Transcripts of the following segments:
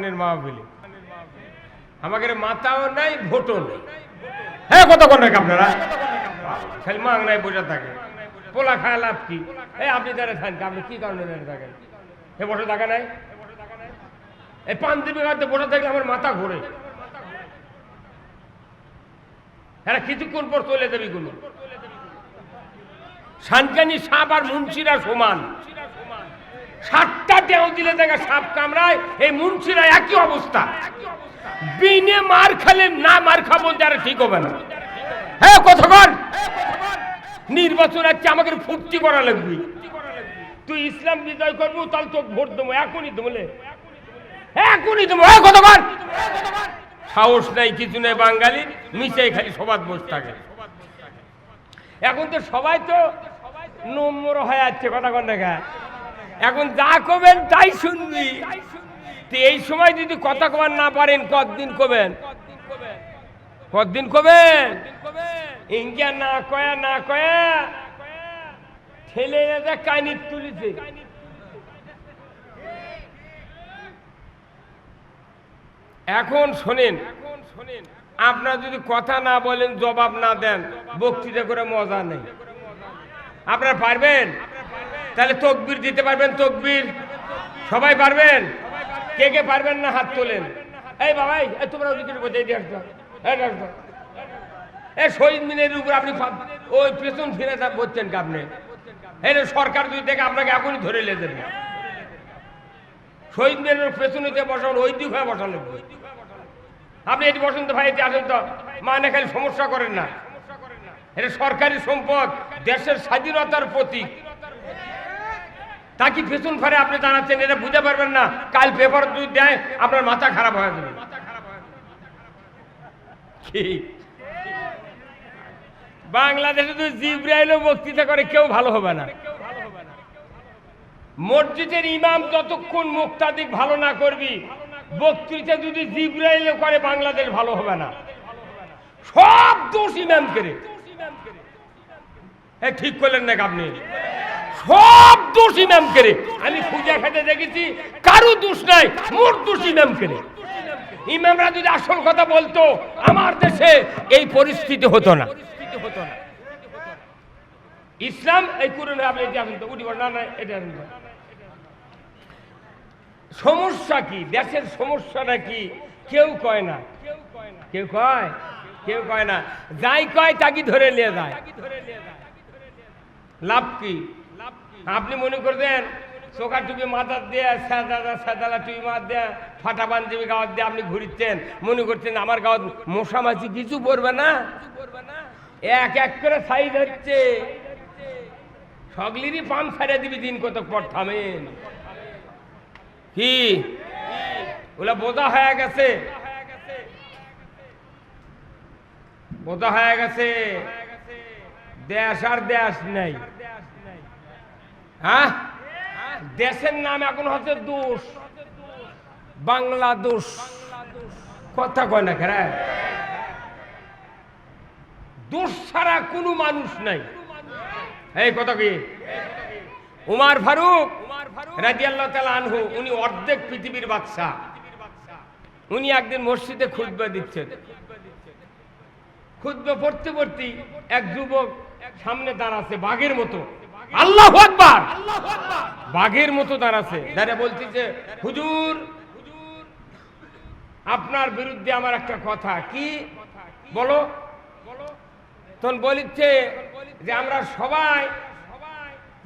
কোরআনের মাহফিলে আমাকে মাথাও নাই ভোটও নেই। হ্যাঁ কত কোন আপনারা? খালি মাং নাই বোঝা থাকে। পোলা খায় লাভ কি? এই আপনি দাঁড়িয়ে থাকেন আপনি কি কারণে দাঁড়িয়ে থাকেন? এ বসে থাকা নাই? এই পান্তিবি গাড়িতে বসে থাকলে আমার মাথা ঘোরে। হ্যাঁ কিছুক্ষণ পর চলে যাবি গুলো সানকানি সাপ আর মুন্সিরা সমান। সাতটা টেও দিলে দেখে সাপ কামড়ায়, এই মুন্সিরা একই অবস্থা। বিনে মার খেলে না মার খাব যারা ঠিক হবে না। হ্যাঁ কতক্ষণ নির্বাচন আছে আমাকে ফুর্তি করা লাগবে। তুই ইসলাম বিজয় করব, তাহলে তোকে ভোট দেবো, এখনই দেবলে এখনই দেবো হ্যাঁ কতক্ষণ সাহস নাই কিছু নেই বাঙালি মিশাই খালি সবাদ বসে থাকে। এখন তো সবাই তো নম্র হয়ে যাচ্ছে কথা কন দেখা এখন যা কবেন তাই শুনবি। এই সময় যদি কথা কবার না পারেন, কতদিন কবেন কতদিন কবেন ইঙ্গিয়া না কয়া না কয়া। ঠেলে কানির তুলিছে। এখন শোনেন, আপনারা যদি কথা না বলেন, জবাব না দেন, বক্তৃতা করে মজা নেই। আপনারা পারবেন? তাহলে তকবির দিতে পারবেন, তকবির। সবাই পারবেন? কে কে পারবেন না হাত তোলেন? এই বাবাই তোমরা ওদিকে বোঝাই দিয়ে এই ডাকতো শহীদ মিনের উপর আপনি ওই পেছন ফিরে বলছেন কি আপনি? সরকার যদি দেখে আপনাকে এখনই ধরে নিয়ে যাবে। শহীদ মিনের পেছনে যে বসানো, ওই দিক হয়ে বসানো আপনি এটি বসন্ত ভাই এটি আসেন তো মানে খালি সমস্যা করেন না। এটা সরকারি সম্পদ। দেশের স্বাধীনতার প্রতীক। তা কি পেছন ফারে আপনি জানাচ্ছেন? এটা বুঝতে পারবেন না। কাল পেপার যদি দেয়, আপনার মাথা খারাপ হয়ে যাবে? বাংলাদেশে যদি জিব্রাইলও বক্তৃতা করে, কেউ ভালো হবে না। মসজিদের ইমাম যতক্ষণ মুক্তাদিক ভালো না করবি, বক্তৃতা যদি জিব্রাইলও করে, বাংলাদেশ ভালো হবে না। সব দোষ ইমাম করে এ ঠিক করলেন না আপনি। সব দোষ ইমাম করে আমি খুঁজে খেতে দেখেছি, কারও দোষ নাই মোর দোষ ইমাম করে ইমামরা যদি আসল কথা বলতো, আমার দেশে এই পরিস্থিতি হতো না। ইসলাম, এই করুন আপনি এটা আসুন তো না না, এটা আসুন। সমস্যা কি? দেশের সমস্যাটা কি? কেউ কয় না। কেউ কয় কেউ কয় না। যাই কয় তাকে ধরে নিয়ে যায়। লাভ কি? আপনি মনে করবেন চোখা টুপি মাথার দিয়ে সাদা সাদালা টুপি মাথা দিয়ে, ফাটা পাঞ্জাবি গাওয়ার দিয়ে আপনি ঘুরিচ্ছেন মনে করছেন আমার গাঁত মশা মাছি কিছু পড়বে না? এক এক করে সাইজ হচ্ছে। সগলিরই পাম ছাড়িয়ে দিবি দিন কত পর থামেন। কি? ওলা বোঝা হয়ে গেছে। বোঝা হয়ে গেছে। দেশ আর দেশ নেই। হ্যাঁ? দেশের নাম এখন হচ্ছে দোষ। বাংলাদেশ কথা কয় না খেরা দোষ ছাড়া কোনো মানুষ নাই। এই কথা কি? উমার ফারুক রাজিয়াল্লাহ তালা আনহু, উনি অর্ধেক পৃথিবীর বাদশা। উনি একদিন মসজিদে খুতবা দিচ্ছেন। খুতবা পড়তে পড়তে এক যুবক সামনে দাঁড়াচ্ছে বাঘের মতো। আল্লাহ আকবার। বাঘের মতো দাঁড়াচ্ছে দাঁড়িয়ে বলতেছে হুজুর আপনার বিরুদ্ধে আমার একটা কথা। কি? বলো। তখন বলিচ্ছে যে আমরা সবাই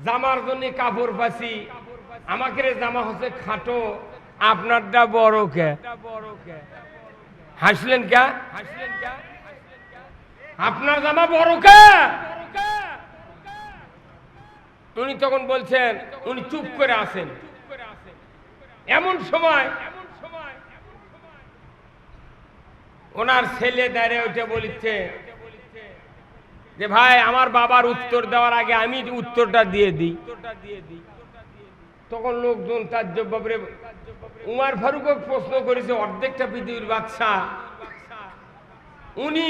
জামার জন্য কাপড় পাচ্ছি আমাকে জামা হচ্ছে খাটো। আপনারটা বড় কে হাসলেন কে? হাসলেন কে? আপনার জামা বড় কে? উনি তখন বলছেন, উনি চুপ করে আসেন এমন সময় ওনার ছেলে দাঁড়িয়ে উঠে বলিচ্ছে যে, ভাই, আমার বাবার উত্তর দেওয়ার আগে আমি উত্তরটা দিয়ে দিই। তখন লোকজন তার জবাবরে উমার ফারুক প্রশ্ন করেছে, অর্ধেকটা পৃথিবীর বাচ্চা উনি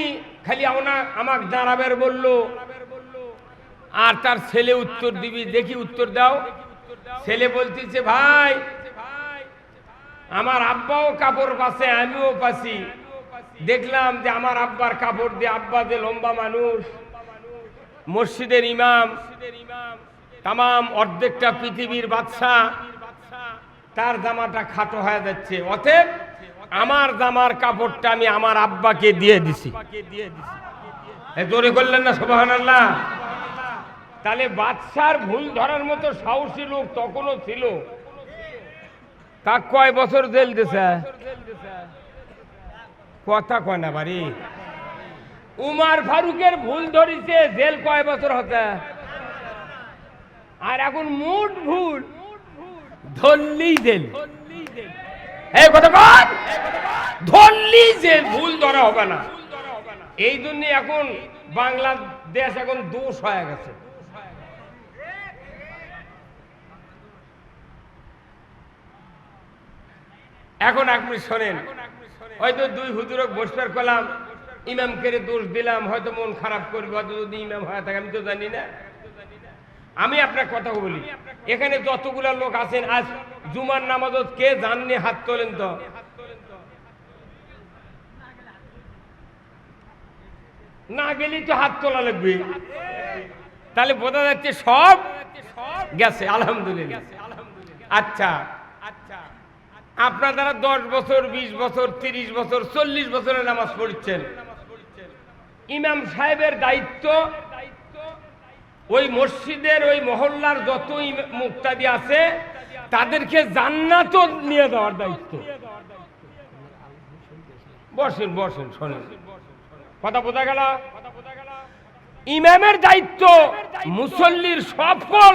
খালি ওনা আমাকে দাঁড়াবের বলল আর তার ছেলে উত্তর দিবি, দেখি উত্তর দাও। ছেলে বলতেছে, ভাই, আমার আব্বাও কাপড় পাশে আমিও পাছি দেখলাম যে আমার আব্বার কাপড় দিয়ে আব্বা যে লম্বা মানুষ। মসজিদের ইমাম, তামাম অর্ধেকটা পৃথিবীর বাদশা। তার জামাটা খাটো হয়ে যাচ্ছে। অতএব আমার জামার কাপড়টা আমি আমার আব্বাকে দিয়ে দিছি। এ জোরে করলেন না সোবাহান আল্লাহ তাহলে বাদশার ভুল ধরার মতো সাহসী লোক তখনও ছিল। তা কয় বছর জেল দিছে? কথা কয় না বাড়ি। উমার ফারুকের ভুল ধরিছে জেল কয় বছর হতে? আর এখন মোট ভুল ধরলেই জেল। এই কথা কর ধরলেই জেল ভুল ধরা হবে না। এই জন্য এখন বাংলাদেশ এখন দোষ হয়ে গেছে। এখন আপনি শোনেন। হয়তো দুই হুজুরক বসবার করলাম ইমাম কেড়ে দোষ দিলাম, হয়তো মন খারাপ করবে, হয়তো যদি ইমাম হয়ে থাকে, আমি তো জানি না। আমি আপনার কথা বলি, এখানে যতগুলা লোক আছেন, আজ জুমার নামাজত কে জাননি হাত তোলেন তো? না গেলেই তো হাত তোলা লাগবে। তাহলে বোঝা যাচ্ছে সব গেছে, আলহামদুলিল্লাহ। আচ্ছা আচ্ছা। আপনার দ্বারা দশ বছর, বিশ বছর, তিরিশ বছর, চল্লিশ বছরের নামাজ পড়ছেন। ইমাম সাহেবের দায়িত্ব, ওই মসজিদের, ওই মহল্লার যত মুক্তাদি আছে, তাদেরকে জান্নাত নিয়ে দেওয়ার দায়িত্ব। বসেন বসেন, শোনেন। কথা বোঝা গেল? ইমামের দায়িত্ব মুসল্লির সকল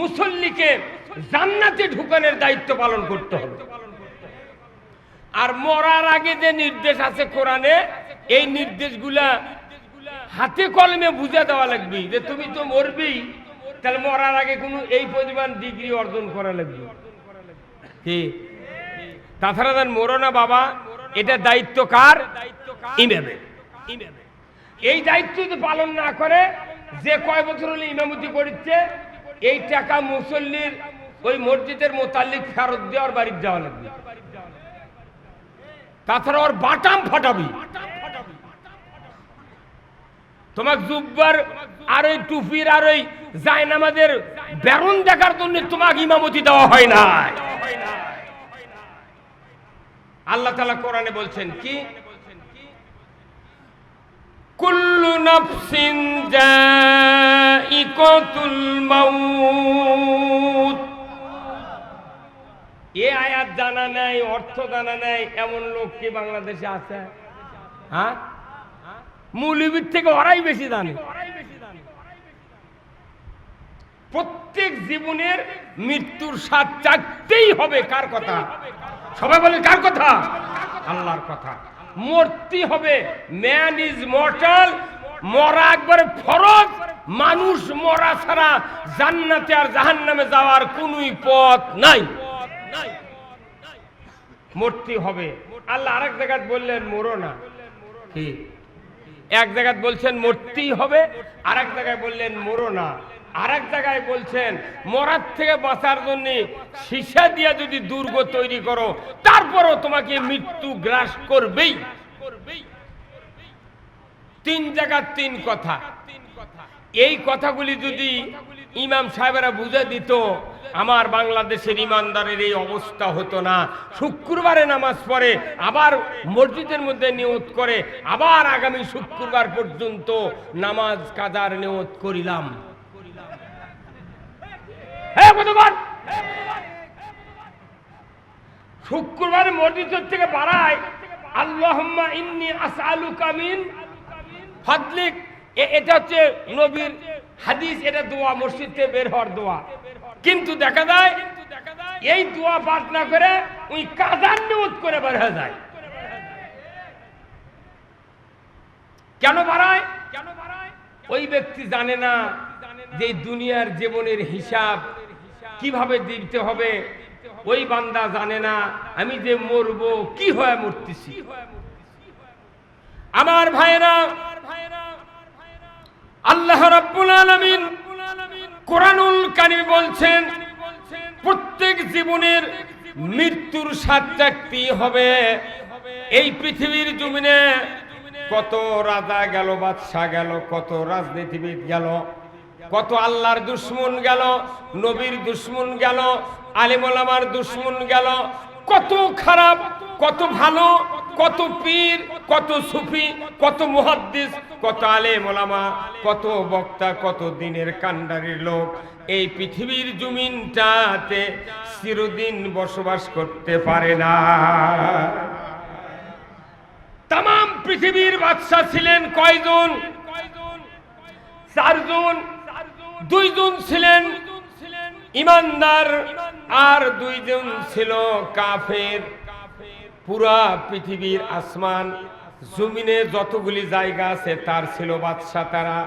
মুসল্লিকে জান্নাতে ঢুকানোর দায়িত্ব পালন করতে হবে। আর মরার আগে যে নির্দেশ আছে কোরআনে, এই নির্দেশগুলা হাতে কলমে বুঝে দেওয়া লাগবে যে তুমি তো মরবি তাহলে মরার আগে কোনো এই পরিমাণ ডিগ্রি অর্জন করা লাগবে। কি? তাছাড়া দেন মরো না বাবা, এটা দায়িত্ব কার? ইমামের। এই দায়িত্ব যদি পালন না করে, যে কয় বছর হলে ইমামতি করছে এই টাকা মুসল্লির ওই মসজিদের মোতাল্লিক ফেরত দেওয়ার বাড়ির যাওয়া লাগবে। তাছাড়া ওর বাটাম ফাটাবি। তোমার জুব্বার আর ওই টুপির আর ওই জায়নামাজের বেরন দেখার জন্য তোমাকে ইমামতি দেওয়া হয় না। আল্লাহ তালা কোরআনে বলছেন কি? কুল্লু নফসিন জাইকাতুল মাউত। এ আয়াত জানা নেই, অর্থ জানা নেই, এমন লোক কি বাংলাদেশে আছে? হ্যাঁ? মৌলবীর থেকে ওরাই বেশি জানে। প্রত্যেক জীবনের মৃত্যুর স্বাদ চাকতেই হবে, কার কথা? সবাই বলে, কার কথা? আল্লাহর কথা। মরতে হবে। ম্যান ইজ মর্টাল মরা একবারে ফরজ। মানুষ মরা ছাড়া জান্নাতে আর জাহান্নামে যাওয়ার কোনই পথ নাই। মরতে হবে। আল্লাহ আরেক জায়গায় বললেন, মরো না। কি? এক জায়গায় বলছেন, মরতেই হবে। আর এক জায়গায় বললেন, মরো না। আর এক জায়গায় বলছেন, মরার থেকে বাঁচার জন্য সীসা দিয়া যদি দুর্গ তৈরি করো, তারপরও তোমাকে মৃত্যু গ্রাস করবেই। তিন জায়গার তিন কথা। এই কথাগুলি যদি ইমাম সাহেবেরা বুঝে দিত, আমার বাংলাদেশের ইমানদারের এই অবস্থা হতো না। শুক্রবারে নামাজ পড়ে, আবার মসজিদের মধ্যে নিয়ত করে, আবার আগামী শুক্রবার পর্যন্ত নামাজ কাজার নিয়ত করিলাম। শুক্রবার মসজিদ থেকে বাড়ায় আল্লাহম্মা ইন্নি আসআলুকা মিন ফাদলিক। এটা হচ্ছে নবীর হাদিস, এটা দোয়া, মসজিদ থেকে বের হওয়ার দোয়া। কিন্তু দেখা যায়, এই দোয়া পাঠ না করে ওই কাজার নিয়ত করে বের হয়ে যায়। কেন বাড়ায়? কেন বাড়ায় ওই ব্যক্তি জানে না যে দুনিয়ার জীবনের হিসাব কীভাবে দিতে হবে। ওই বান্দা জানে না, আমি যে মরবো, কি হয়ে মরতেছি? আমার ভাইরা আল্লাহ রাব্বুল আলামিন কোরআনুল কারীম বলছেন, প্রত্যেক জীবনের মৃত্যুর সাত চাকতি হবে। এই পৃথিবীর জমিনে কত রাজা গেল, বাদশাহ গেল, কত রাজনীতিবিদ গেল, কত আল্লাহর দুশ্মন গেল, নবীর দুশ্মন গেল আলিমুলামার দুশ্মন গেল, কত খারাপ, কত ভালো কত পীর, কত সুফি, কত মুহাদ্দিস, কত আলেম ওলামা, কত বক্তা, কত দিনের কান্ডারির লোক। এই পৃথিবীর জমিনটাতে চিরদিন বসবাস করতে পারে না। তাম পৃথিবীর বাদশা ছিলেন কয়জন? চারজন। দুইজন ছিলেন ইমানদার আর দুইজন ছিল কাফের। পুরা পৃথিবীর আসমান, জমিনে যতগুলি জায়গা আছে, তার ছিল বাদশা তারা।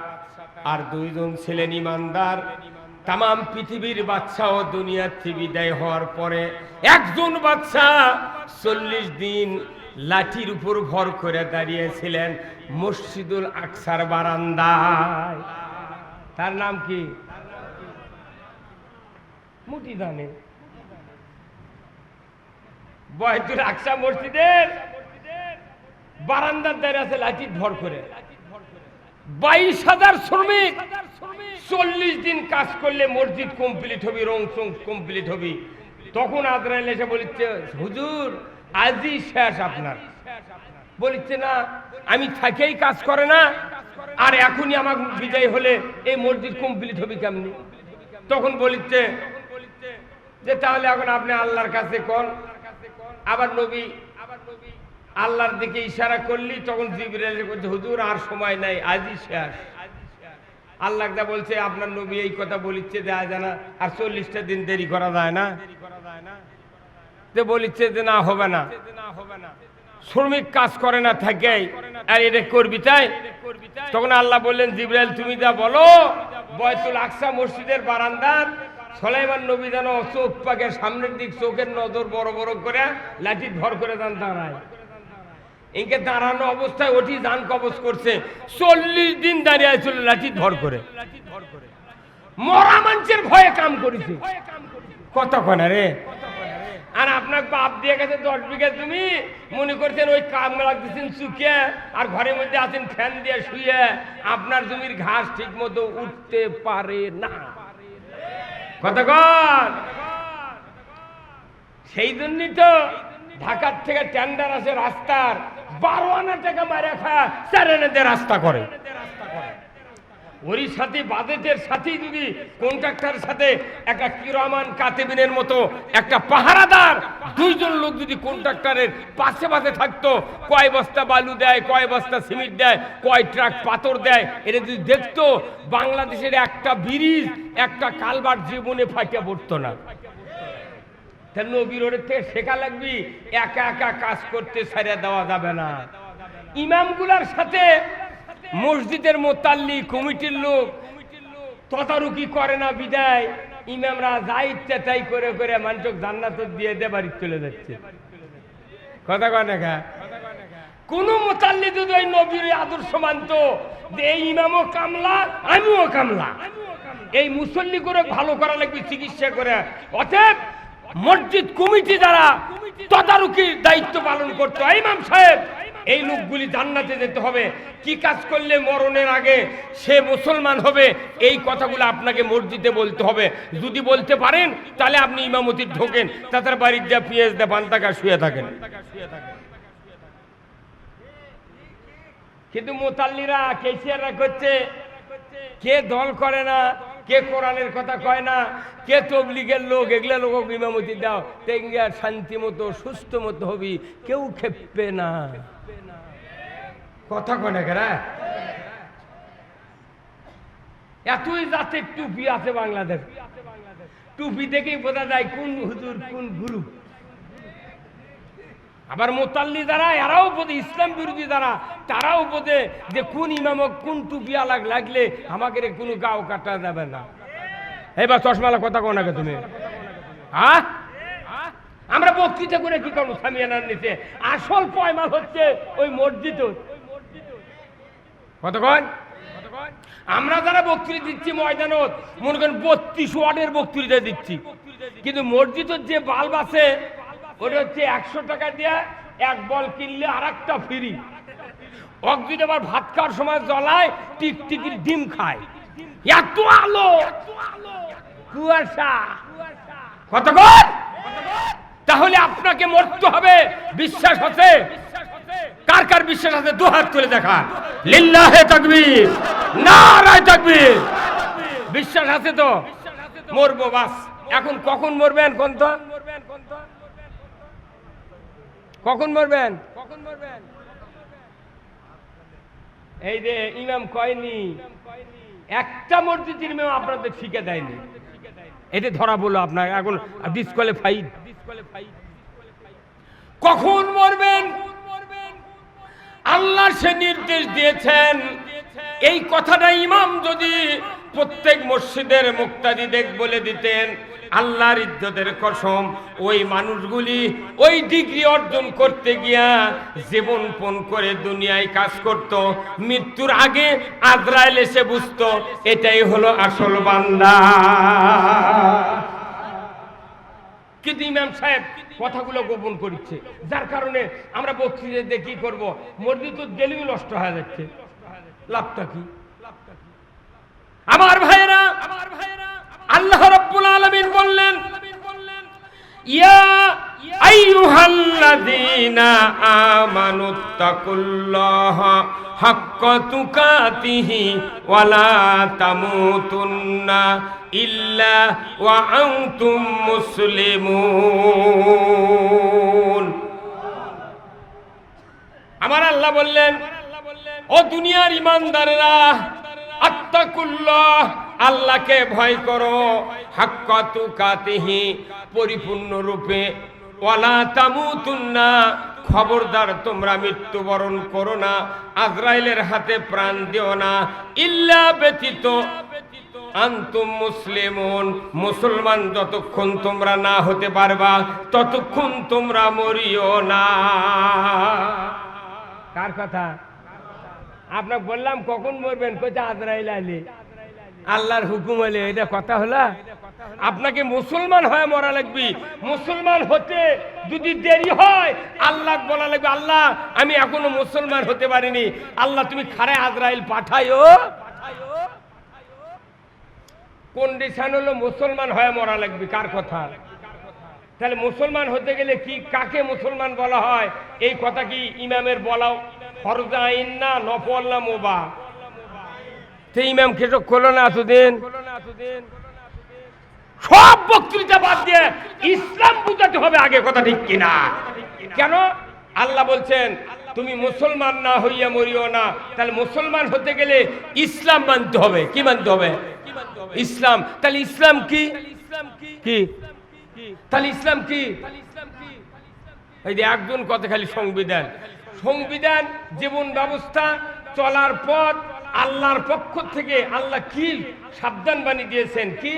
আর দুইজন ছিলেন ইমানদার। তাম পৃথিবীর বাচ্চা ও দুনিয়ার বিদায় হওয়ার পরে একজন বাচ্চা চল্লিশ দিন লাঠির উপর ভর করে দাঁড়িয়েছিলেন মসজিদুল আকসার বারান্দায়। তার নাম কি? মুটি জানে বয়তুল আকসা মসজিদের বারান্দার দাঁড়িয়ে আছে লাঠির ভর করে। বাইশ হাজার শ্রমিক চল্লিশ দিন কাজ করলে মসজিদ কমপ্লিট হবি, রং সং কমপ্লিট হবি। তখন আজরাইল এসে বলিচ্ছে, হুজুর, আজই শেষ আপনার। বলিচ্ছে, না, আমি থাকেই কাজ করে না। আর এখনই আমার বিদায় হলে এই মসজিদ কমপ্লিট হবে কেমনি? তখন বলিচ্ছে, যে তাহলে এখন আপনি আল্লাহর কাছে কোন আবার নবী আবার নবী আল্লাহর দিকে ইশারা করলি, তখন জিবরাইল বলছে, হুজুর, আর সময় নাই, আজই শেষ। আল্লাহ দা বলছে, আপনার নবী এই কথা বলিচ্ছে দেয়া যায় না আর চল্লিশটা দিন দেরি করা যায় না। যে বলিচ্ছে যে, না, হবে না। শ্রমিক কাজ করে না থাকে, আর এটা করবি তাই? তখন আল্লাহ বললেন জিব্রাইল তুমি যা বলো, বয়তুল আকসা মসজিদের বারান্দার সলাইমান নবী যেন চোখ পাকে সামনের দিক চোখের নজর বড় বড় করে লাঠি ধর করে দেন দাঁড়ায়। ইনকে দাঁড়ানো অবস্থায় ওটি দান কবজ করছে। চল্লিশ দিন দাঁড়িয়ে ছিল লাঠি ধর করে। মরা মানুষের ভয়ে কাম করেছে। কতক্ষণ রে। আর আপনার বাপ দিয়ে গেছে দশ বিঘা তুমি মনে করছেন ওই কাম লাগতেছেন শুকে আর ঘরের মধ্যে আছেন ফ্যান দিয়ে শুয়ে। আপনার জমির ঘাস ঠিক মতো উঠতে পারে না। কতক্ষণ সেই জন্যই তো ঢাকার থেকে টেন্ডার আসে রাস্তার বারো আনা টাকা মারা খা চার রাস্তা করে। ওরই সাথে বাজেটের সাথে যদি কন্ট্রাক্টর সাথে একটা কিরমান কাতেবিনের মতো একটা পাহারাদার দুইজন লোক যদি কন্ট্রাক্টরের পাশে পাশে থাকতো, কয় বস্তা বালু দেয়, কয় বস্তা সিমেন্ট দেয়, কয় ট্রাক পাথর দেয় এটা যদি দেখতো বাংলাদেশের একটা ব্রিজ, একটা কালবার জীবনে ফাটিয়ে পড়তো না। তা নবীর থেকে শেখা লাগবি, একা একা কাজ করতে ছাড়া দেওয়া যাবে না। ইমামগুলার সাথে মসজিদের মোতাল্লি কমিটির লোক তদারকি করে না বিদায়। ইমামরা যা ইচ্ছা তাই করে করে মানুষক জান্নাত দিয়ে দে, বাড়ি চলে যাচ্ছে। কথা কয় না কোন মোতাল্লি যদি ওই নবীর আদর্শ মানত যে এই ইমামও কামলা, আমিও কামলা। এই মুসল্লি করে ভালো করা লাগবে, চিকিৎসা করে। অতএব মসজিদ কমিটি দ্বারা তদারকির দায়িত্ব পালন করতো ইমাম সাহেব এই লোকগুলি জান্নাতে যেতে হবে। কি কাজ করলে মরণের আগে সে মুসলমান হবে? এই কথাগুলো আপনাকে মসজিদে বলতে হবে। যদি বলতে পারেন, তাহলে আপনি ইমামতির ঢোকেন তাদের বাড়ির যা পিএস দে পান্তাকা শুয়ে থাকেন। কিন্তু মোতাল্লিরা কেসিয়াররা করছে? কে দল করে না? কে কোরআনের কথা কয় না? কে তবলিগের লোক? এগুলা লোক ইমামতি দাও। তেঙ্গা শান্তি মতো, সুস্থ মতো হবি। কেউ খেপবে না। কথা কনে? কেরা এতই জাতের টুপি আছে বাংলাদেশ। টুপি দেখেই বোঝা যায় কোন হুজুর, কোন গুরু। আবার মোতাল্লি যারা এরাও বোধে ইসলাম বিরোধী যারা তারাও বোধে যে কোন ইমামক কোন টুপি আলাগ লাগলে আমাকে কোনো গাও কাটা যাবে না। এবার চশমালা কথা কো নাকি তুমি? হ্যাঁ আমরা বক্তৃতা করে কি করব? সামিয়ানার নিচে। আসল পয়মাল হচ্ছে ওই মসজিদ। কতক্ষণ? আমরা যারা বক্তৃতা দিচ্ছি ময়দানত, মনে করেন বত্রিশ ওয়ার্ডের বক্তৃতা দিচ্ছি। কিন্তু মসজিদের যে বাল্ব আছে, ওটা হচ্ছে একশো টাকা দিয়ে এক বল কিনলে আর একটা ফ্রি। অকদিন আবার ভাত খাওয়ার সময় জ্বলায়, টিকটিকির ডিম খায়। এত আলো! কুয়াশা! কতক্ষণ? তাহলে আপনাকে মরতে হবে, বিশ্বাস আছে কার কার বিশ্বাস আছে? দু হাত তুলে দেখা লিল্লাহে তাকবীর, নারায় তাকবীর। বিশ্বাস আছে তো? মরবো বাস। এখন কখন মরবেন কোন তো কখন মরবেন? কখন মরবেন এই যে ইমাম কয়নি, একটা মসজিদের ইমাম আপনাদের শিখে দেয়নি। এটা ধরা বলো আপনার, এখন ডিসকোয়ালিফাইড কখন মরবেন? আল্লাহ সে নির্দেশ দিয়েছেন। এই কথাটা ইমাম যদি প্রত্যেক মসজিদের মুক্তাদিদেক বলে দিতেন, আল্লাহর ইজ্জতের কসম, ওই মানুষগুলি ওই ডিগ্রি অর্জন করতে গিয়া জীবন পণ করে দুনিয়ায় কাজ করত। মৃত্যুর আগে আজরাইল এসে বুঝত, এটাই হলো আসল বান্দা। কিন্তু ইমাম সাহেব কথাগুলো গোপন করছে যার কারণে আমরা বক্তৃতা কি করব? মসজিদ তো গেলেও নষ্ট হয়ে যাচ্ছে। লাভটা কি? আমার ভাইয়েরা আমার ভাইয়েরা আল্লাহ রাব্বুল আলামিন বললেন, ইয়া আইয়ুহাল্লাযীনা আমানুত্তাকুল্লাহা হাক্কা তুকাতিহি ওয়ালা তামুতুন্না। ইল্লা ওয়া আনতুম মুসলিমুন। আমার আল্লাহ বললেন, ও দুনিয়ার ইমানদারেরা, আত্তাকুল্লাহ, আল্লাহকে ভয় করো। হাক্কাতু কাতিহি পরিপূর্ণ রূপে ওয়ালা তামুতুন্না, খবরদার তোমরা মৃত্যুবরণ করো না। আজরাইলের হাতে প্রাণ দিও না। ইল্লা ব্যতীত আন্তুম মুসলিমুন, মুসলমান যতক্ষণ তোমরা না হতে পারবা, ততক্ষণ তোমরা মরিও না। কার কথা? আপনাকে বললাম, কখন মরবেন? কোথা আজরাইল আলী। আল্লাহর হুকুম হলে এটা কথা হলো? আপনাকে মুসলমান হয়ে মরা লাগবে। মুসলমান হতে যদি দেরি হয়, আল্লাহ বলা লাগবে, আল্লাহ, আমি এখনও মুসলমান হতে পারিনি। আল্লাহ, তুমি খারে আজরাইল পাঠাইও। কন্ডিশন হলো মুসলমান হয়ে মরা লাগবে, কার কথা? তাহলে মুসলমান হতে গেলে কি, কাকে মুসলমান বলা হয়? এই কথা কি ইমামের বলাও? ফরজা আইন না নফল না মোবা? ইমাম খেটো খোলো না এতদিন? সব বক্তৃতা বাদ দিয়ে ইসলাম বুঝাতে হবে আগে কথা ঠিক কিনা। কেন? আল্লাহ বলছেন, তুমি মুসলমান না হইয়া মরিও না। তাহলে মুসলমান হতে গেলে ইসলাম মানতে হবে। কি মানতে হবে? ইসলাম, তাহলে ইসলাম কি? কি? তাহলে ইসলাম কি? এই যে একজন কথা খালি সংবিধান। সংবিধান, জীবন ব্যবস্থা, চলার পথ, আল্লাহর পক্ষ থেকে আল্লাহ কি সাবধান বাণী দিয়েছেন? কি?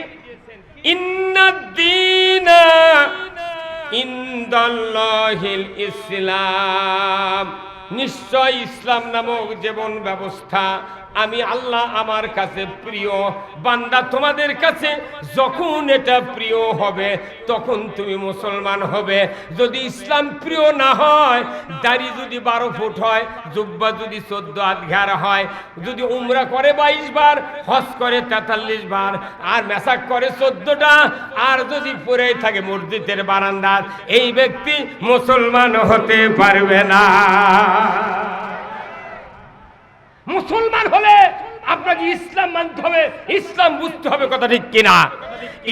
ইসলাম। নিশ্চয় ইসলাম নামক জীবন ব্যবস্থা আমি আল্লাহ আমার কাছে প্রিয়। বান্দা তোমাদের কাছে যখন এটা প্রিয় হবে, তখন তুমি মুসলমান হবে। যদি ইসলাম প্রিয় না হয়, দাড়ি যদি বারো ফুট হয়, জুব্বা যদি চোদ্দ আধঘার হয়, যদি উমরা করে বাইশ বার, হজ করে তেতাল্লিশ বার, আর মেসাক করে চোদ্দটা, আর যদি পরে থাকে মসজিদের বারান্দার এই ব্যক্তি মুসলমান হতে পারবে না। মুসলমান হলে আপনাকে ইসলাম মানতে হবে। ইসলাম বুঝতে হবে কথা ঠিক কিনা।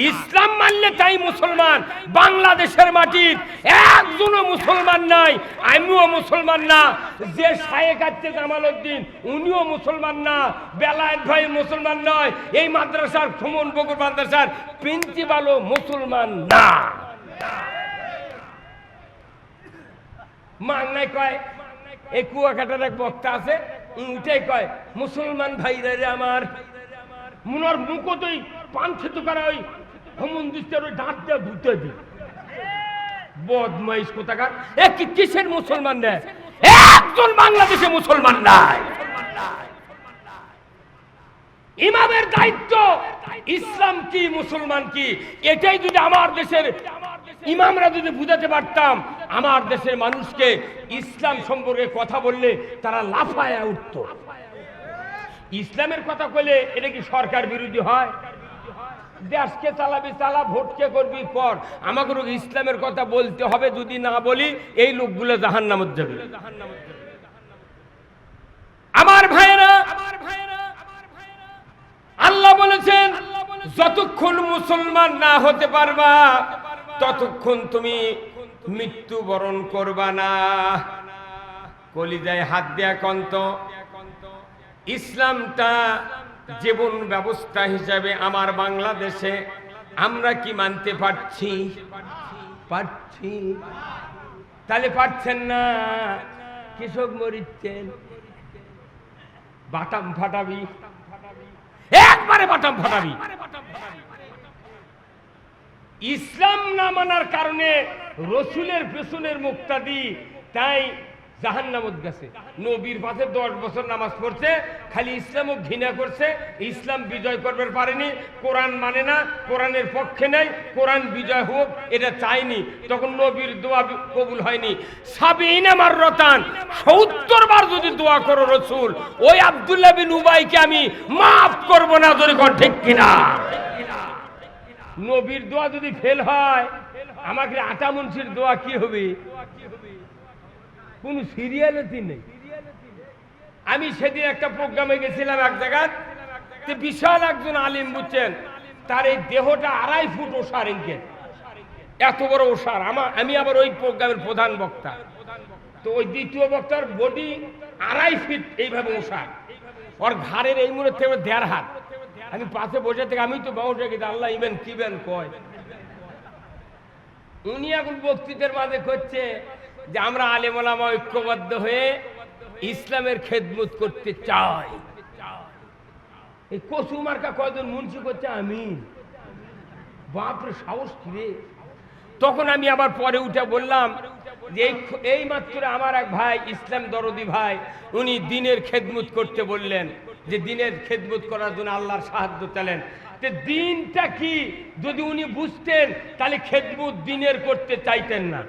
ইসলাম মানলে তাই মুসলমান। বাংলাদেশের মাটির একজনও মুসলমান নাই, আমিও মুসলমান না। যে শায়েক আছে জামাল উদ্দিন, উনিও মুসলমান না। বেলায়েত ভাই মুসলমান নয়। এই মাদ্রাসার সুমন বকুর মাদ্রাসার প্রিন্সিপালও মুসলমান না। মাংনায় কয়, এই কুয়াকাটার এক বক্তা আছে উঠেই কয়, মুসলমান ভাইরা রে আমার, মুনার মুখো পান খেতে করা ওই হমন্দিস্তের ওই দাঁত ধুতে বদমাইশ কোথাকার? এ কি কিসের মুসলমান নেয় একজন বাংলাদেশে মুসলমান নাই। ইমামের দায়িত্ব, ইসলাম কি, মুসলমান কি? এটাই যদি আমার দেশের ইমামরা যদি বুঝাতে পারতাম, আমার দেশের মানুষকে ইসলাম সম্পর্কে কথা বললে তারা লাফায়া উঠত। ইসলামের কথা বলে এটা কি সরকার বিরোধী হয়? দেশকে চালাবি, চালা ভোটকে করবি, কর। আমাকে ইসলামের কথা বলতে হবে, যদি না বলি, এই লোকগুলো জাহান নামত যাবে। আমার ভাইয়েরা, আল্লাহ বলেছেন, যতক্ষণ মুসলমান না হতে পারবা ততক্ষণ তুমি মৃত্যুবরণ করবা না। কলিজায় হাত দেয়া কন্ত। ইসলামটা জীবন ব্যবস্থা হিসাবে আমার বাংলাদেশে আমরা কি মানতে পারছি? পারছি। তাহলে পারছেন না। কৃষক মরিচ্ছেন বাটাম ফাটাবি। একবারে বাটাম ফাটাবি। ইসলাম না মানার কারণে রসুলের পেছনের মুক্তাদি তাই জাহান্নামত গেছে। নবীর পাশে দশ বছর নামাজ পড়ছে, খালি ইসলামও ঘৃণা করছে, ইসলাম বিজয় করবে পারেনি, কোরআন মানে না, কোরআনের পক্ষে নেই, কোরআন বিজয় হোক, এটা চাইনি। তখন নবীর দোয়া কবুল হয়নি। সাবিন রতান সত্তর বার যদি দোয়া করো রসুল, ওই আবদুল্লাহ বিন উবাইকে আমি মাফ করব না যদি ঠিক কিনা? নবীর দোয়া যদি ফেল হয়, আমাকে আটা মুন্সির দোয়া কি হবে? কোন সিরিয়ালিটি নেই। আমি সেদিন একটা প্রোগ্রামে গেছিলাম এক জায়গায় বিশাল একজন আলিম বুঝছেন, তার এই দেহটা আড়াই ফুট ওষার ইনকে এত বড় ওষার। আমার আমি আবার ওই প্রোগ্রামের প্রধান বক্তা। তো ওই দ্বিতীয় বক্তার বডি আড়াই ফিট এইভাবে ওষার। ওর ঘাড়ের এই মুহূর্তে দেড় হাত। আমি পাশে বসে থেকে আমি তো বাউন্ডে গেছি, আল্লাহ ইবেন কিবেন কয়? উনি এখন বক্তৃতার মাঝে করছে যে আমরা আলেমলামা ঐক্যবদ্ধ হয়ে ইসলামের খেদমত করতে চাই। এই কচু মার্কা কয়জন মুন্সি করছে? আমি। বাপরে, সাহস কিরে তখন আমি আবার পরে উঠে বললাম যে এই মাত্র আমার এক ভাই, ইসলাম দরদি ভাই, উনি দিনের খেদমত করতে বললেন। যে দিনের খেদমত করার জন্য আল্লাহর সাহায্য চালেন। তে দিনটা কি? যদি উনি বুঝতেন, তাহলে খেদমত দিনের করতে চাইতেন না।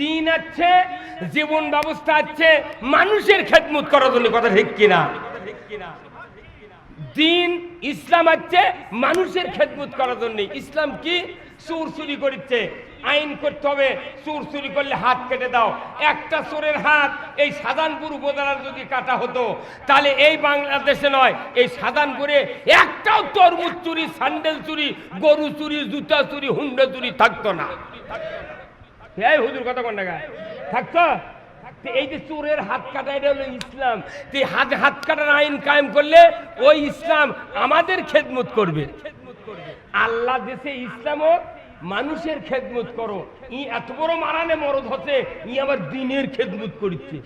দিন আছে, জীবন ব্যবস্থা আছে, মানুষের খেদমত করার জন্য কথা ঠিক কিনা? দিন ইসলাম আছে, মানুষের খেদমত করার জন্য ইসলাম কি? চুর চুরি করছে আইন করতে হবে চুর চুরি করলে হাত কেটে দাও। একটা চোরের হাত এই সাধানপুর উপজেলার যদি কাটা হতো, তাহলে এই বাংলাদেশে নয়, এই সাধানপুরে একটাও তরমুজ চুরি, স্যান্ডেল চুরি, গরু চুরি, জুতা চুরি, হুন্ডা চুরি থাকতো না। এই হুজুর কথা কোন টাকা থাকতো? এই যে চোরের হাত কাটা, এটা হলো ইসলাম। তো হাত হাত কাটার আইন কায়েম করলে ওই ইসলাম আমাদের খেদমত করবে। আল্লাহ দেশে ইসলামও মানুষের খেদমত করো। ই এত বড় মারানে মরদ হতে ই আবার দিনের খেদমত করছে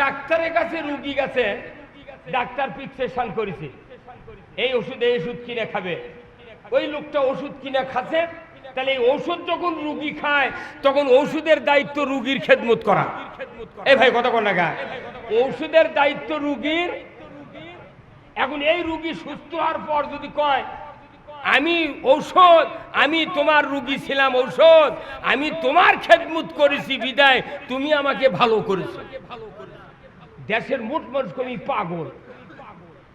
ডাক্তারের কাছে রুগী গেছে, ডাক্তার প্রিসক্রিপশন করেছে। এই ওষুধ এই ওষুধ কিনে খাবে। ওই লোকটা ওষুধ কিনে খাচ্ছে, তাহলে এই ওষুধ যখন রুগী খায়, তখন ওষুধের দায়িত্ব রুগীর খেদমত করা। এই ভাই, কথা কোন গায় ওষুধের দায়িত্ব রুগীর। এখন এই রুগী সুস্থ হওয়ার পর যদি কয় আমি ঔষধ, আমি তোমার রুগী ছিলাম ঔষধ, আমি তোমার খেদমুত করেছি, বিদায়, তুমি আমাকে ভালো করেছ। দেশের মোট মানুষ কমি পাগল।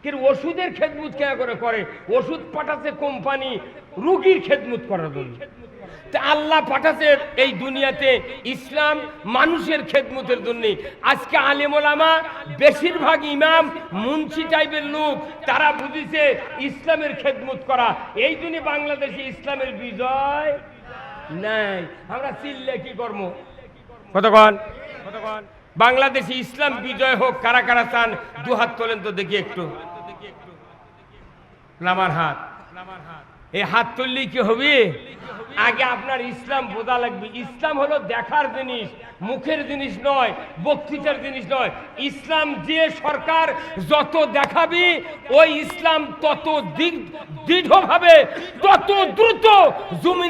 কিন্তু ওষুধের খেদমুত কেন করে? করে ওষুধ পাঠাচ্ছে কোম্পানি, রুগীর খেদমুত করার জন্য। তা আল্লাহ পাঠাচ্ছে এই দুনিয়াতে ইসলাম মানুষের খেদমতের জন্য। আজকে আলেমোলামা বেশিরভাগ ইমাম মুন্সি টাইপের লোক, তারা বুঝিছে ইসলামের খেদমত করা। এই জন্য বাংলাদেশে ইসলামের বিজয় নাই। আমরা চিল্লে কি কর্ম কতক্ষণ কতক্ষণ বাংলাদেশে ইসলাম বিজয় হোক, কারা কারা চান দু হাত তোলেন তো দেখি একটু। নামার হাত নামার হাত। এই হাত তুললেই কি হবে? আগে আপনার ইসলাম বোঝা লাগবে। ইসলাম হলো দেখার জিনিস, মুখের জিনিস নয়, বক্তৃতার জিনিস নয়। ইসলাম যে সরকার যত দেখাবি, ওই ইসলাম তত দৃঢ়ভাবে, তত দ্রুত জমিন